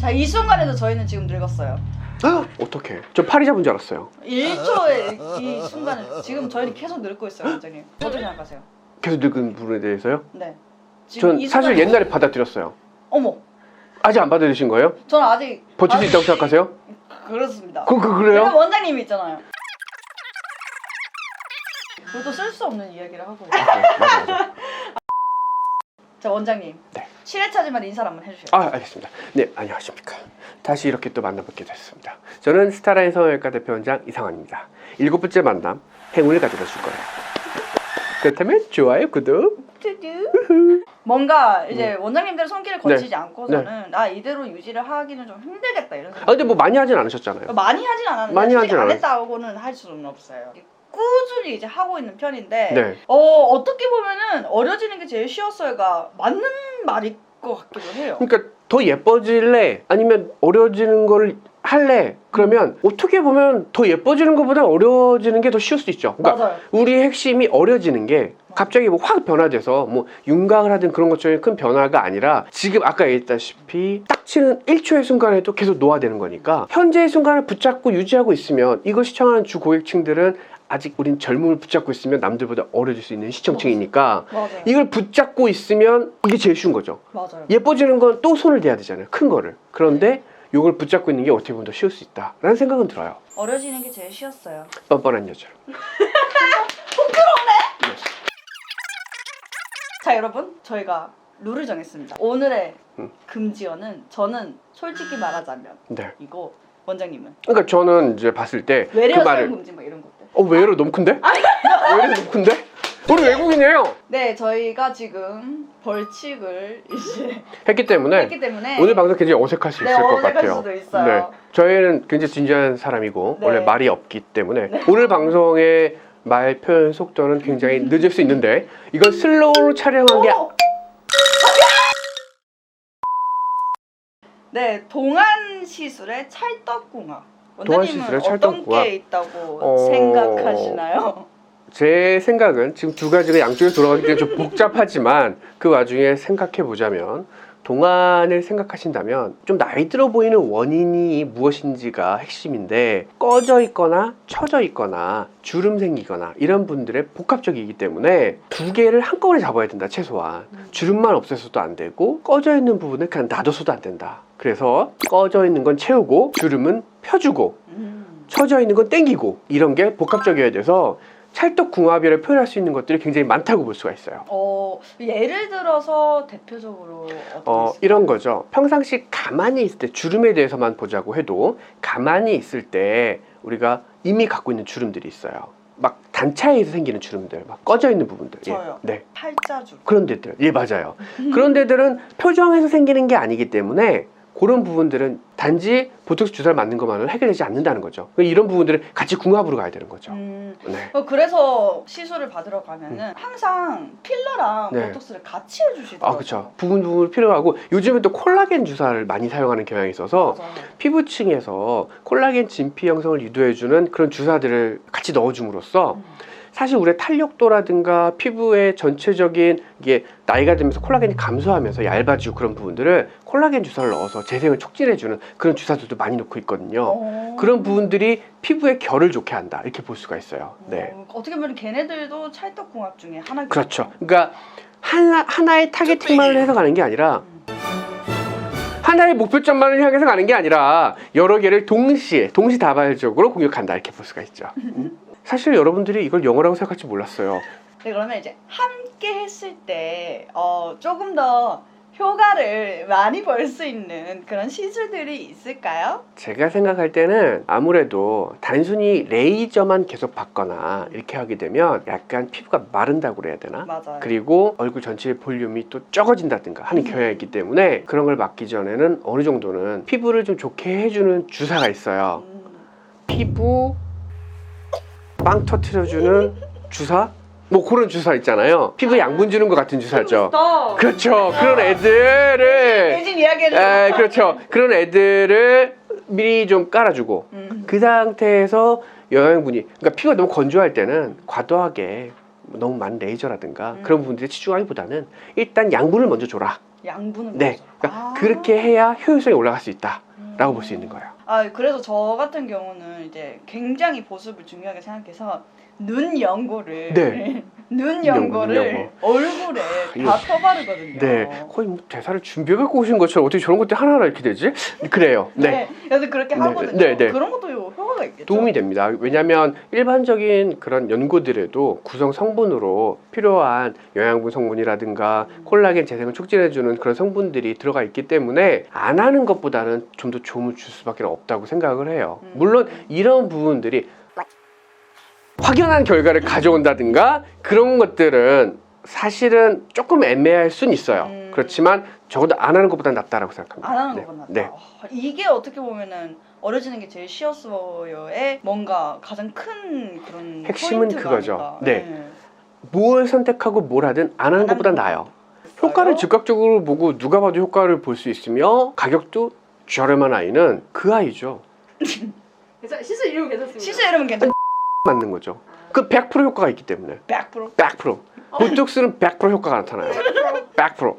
자, 이 순간에도 저희는 지금 늙었어요. 아, 어떡해. 저 팔이 잡은 줄 알았어요. 1초의 이 순간을 지금 저희는 계속 늙고 있어요, 원장님. 어떻게 생각하세요? 계속 늙은 부분에 대해서요? 네. 지금 전 이 사실 순간에- 옛날에 받아들였어요. 어머, 아직 안 받아들이신 거예요? 저는 아직 버틸 수 있다고 생각하세요? 그렇습니다. 그, 그, 그럼 그래요? 원장님이 있잖아요. 우리 또쓸수 없는 이야기를 하고 있어요. 네, 맞아, 맞아. 자, 원장님. 네. 7회차지만 인사 한번 해주세요. 아, 알겠습니다. 네, 안녕하십니까. 다시 이렇게 또 만나뵙게 됐습니다. 저는 스타라인 성형외과 대표원장 이상환입니다. 일곱 번째 만남, 행운을 가져다 줄 거예요. 그렇다면 좋아요, 구독. 뚜두. 뭔가 이제 원장님들 손길을 거치지 네. 않고서는 아 이대로 유지를 하기는 좀 힘들겠다 이런 아, 생각. 근데 뭐 많이 하진 않으셨잖아요. 많이 하진 않았는데 많이 하진 안 않았- 했다고는 할 수는 없어요. 꾸준히 이제 하고 있는 편인데 네. 어 어떻게 보면은 어려지는 게 제일 쉬웠어요가 맞는 말일 것 같기도 해요. 그러니까 더 예뻐질래? 아니면 어려지는 걸 할래? 그러면 어떻게 보면 더 예뻐지는 것보다 어려지는 게 더 쉬울 수 있죠. 그러니까 맞아요. 우리 핵심이 어려지는 게 갑자기 뭐 확 변화돼서 뭐 윤곽을 하든 그런 것처럼 큰 변화가 아니라 지금 아까 얘기했다시피 딱 치는 1초의 순간에도 계속 노화되는 거니까 현재의 순간을 붙잡고 유지하고 있으면 이걸 시청하는 주 고객층들은 아직 우린 젊음을 붙잡고 있으면 남들보다 어려질 수 있는 시청층이니까 맞아요. 이걸 붙잡고 있으면 이게 제일 쉬운 거죠. 맞아요. 예뻐지는 건 또 손을 대야 되잖아요. 큰 거를. 그런데 이걸 붙잡고 있는 게 어떻게 보면 더 쉬울 수 있다라는 생각은 들어요. 어려지는 게 제일 쉬웠어요. 뻔뻔한 여자로. 자 여러분 저희가 룰을 정했습니다. 오늘의 음. 금지어는 저는 솔직히 말하자면 네. 이거 원장님은 그러니까 저는 이제 봤을 때그 외래어 사용 말을 금지 뭐 이런 것들. 어 외로 너무 큰데? 외로 너무 큰데? 우리 외국인이에요. 네 저희가 지금 벌칙을 이제 했기 때문에 했기 때문에 오늘 방송 굉장히 어색할 수 네, 있을 것 어색할 같아요. 수도 있어요. 네. 저희는 굉장히 진지한 사람이고 네. 원래 말이 없기 때문에 오늘 방송의 말 표현 속도는 굉장히 늦을 수 있는데 이건 슬로우로 촬영한 게! 네 동안 시술의 찰떡궁합. 원장님은 어떤 찰떡궁합. 게 있다고 어, 생각하시나요? 제 생각은 지금 두 가지가 양쪽에 돌아가기 때문에 좀 복잡하지만 그 와중에 생각해 보자면 동안을 생각하신다면 좀 나이 들어 보이는 원인이 무엇인지가 핵심인데 꺼져 있거나 처져 있거나 주름 생기거나 이런 분들의 복합적이기 때문에 두 개를 한꺼번에 잡아야 된다 최소한. 주름만 없애서도 안 되고 꺼져 있는 부분을 그냥 놔둬서도 안 된다. 그래서 꺼져 있는 건 채우고 주름은 펴주고 음. 처져 있는 건 땡기고 이런 게 복합적이어야 돼서 찰떡궁합이라 표현할 수 있는 것들이 굉장히 많다고 볼 수가 있어요. 어 예를 들어서 대표적으로 어? 이런 거죠. 평상시 가만히 있을 때 주름에 대해서만 보자고 해도 가만히 있을 때 우리가 이미 갖고 있는 주름들이 있어요. 막 단차에서 생기는 주름들, 막 꺼져 있는 부분들. 예. 저요. 네. 팔자주. 그런 데들. 예, 맞아요. 그런 데들은 표정에서 생기는 게 아니기 때문에 그런 부분들은 단지 보톡스 주사를 맞는 것만으로 해결되지 않는다는 거죠. 이런 부분들은 같이 궁합으로 가야 되는 거죠. 음, 네. 어, 그래서 시술을 받으러 가면은 항상 필러랑 네. 보톡스를 같이 해주시더라고요. 아, 그렇죠. 부분 부분 필요하고 요즘에 또 콜라겐 주사를 많이 사용하는 경향이 있어서 맞아요. 피부층에서 콜라겐 진피 형성을 유도해주는 그런 주사들을 같이 넣어줌으로써 음. 사실 우리의 탄력도라든가 피부의 전체적인 이게 나이가 들면서 콜라겐이 감소하면서 얇아지고 그런 부분들을 콜라겐 주사를 넣어서 재생을 촉진해주는 그런 주사들도 많이 넣고 있거든요. 어. 그런 부분들이 피부의 결을 좋게 한다 이렇게 볼 수가 있어요. 네. 어, 어떻게 보면 걔네들도 찰떡궁합 중에 하나겠죠. 그렇죠. 그러니까 하나, 하나의 타겟팅만을 해서 가는 게 아니라 하나의 목표점만을 향해서 가는 게 아니라 여러 개를 동시에 동시다발적으로 공격한다 이렇게 볼 수가 있죠. 음. 사실 여러분들이 이걸 영어라고 생각할지 몰랐어요. 네, 그러면 이제 함께 했을 때 어, 조금 더 효과를 많이 볼수 있는 그런 시술들이 있을까요? 제가 생각할 때는 아무래도 단순히 레이저만 계속 받거나 이렇게 하게 되면 약간 피부가 마른다고 그래야 되나? 맞아요. 그리고 얼굴 전체의 볼륨이 또 적어진다든가 하는 음. 경향이 있기 때문에 그런 걸 막기 전에는 어느 정도는 피부를 좀 좋게 해주는 주사가 있어요. 음, 피부 빵 터트려주는 주사? 뭐 그런 주사 있잖아요. 피부 양분 주는 것 같은 주사죠. 또 그렇죠. 그런 애들을 예진 이야기해줘. 에, 그렇죠. 그런 애들을 미리 좀 깔아주고 음. 그 상태에서 영양분이 그러니까 피부가 너무 건조할 때는 과도하게 너무 많은 레이저라든가 음. 그런 부분들에 치중하기보다는 일단 양분을 먼저 줘라. 양분은 네. 그러니까 아. 그렇게 해야 효율성이 올라갈 수 있다 라고 음. 볼수 있는 거예요. 아 그래서 저 같은 경우는 이제 굉장히 보습을 중요하게 생각해서 눈 연고를 네. 눈 연고, 연고를 얼굴에 이거- 다 퍼바르거든요. 네, 거의 뭐 대사를 준비해 갖고 오신 것처럼 어떻게 저런 것들 하나하나 이렇게 되지? 그래요. 네. 네. 그래서 그렇게 네, 하거든요. 네, 네. 그런 것도 효 과가 있겠죠. 도움이 됩니다. 왜냐하면 일반적인 그런 연고들에도 구성 성분으로 필요한 영양분 성분이라든가 콜라겐 재생을 촉진해주는 그런 성분들이 들어가 있기 때문에 안 하는 것보다는 좀더 도움을 줄 수밖에 없다고 생각을 해요. 음. 물론 이런 부분들이 확연한 결과를 가져온다든가 그런 것들은 사실은 조금 애매할 순 있어요. 음. 그렇지만 적어도 안 하는 것보다 낫다라고 생각합니다. 안 하는 네. 것보다 낫다. 네. 아, 이게 어떻게 보면은 어려지는 게 제일 쉬웠어요의 뭔가 가장 큰 그런 핵심은 포인트가 그거죠. 아닐까. 네. 뭘 선택하고 뭘 하든 안 하는 안 것보다 하는 나아요. 효과를 즉각적으로 보고 누가 봐도 효과를 볼 수 있으며 가격도 저렴한 아이는 그 아이죠. 그래서 시술 이름 괜찮습니다. 시술 이름은 괜찮. 맞는 거죠. 그 100% 효과가 있기 때문에 100%. 100% 보톡스는 100% 효과가 나타나요. 100%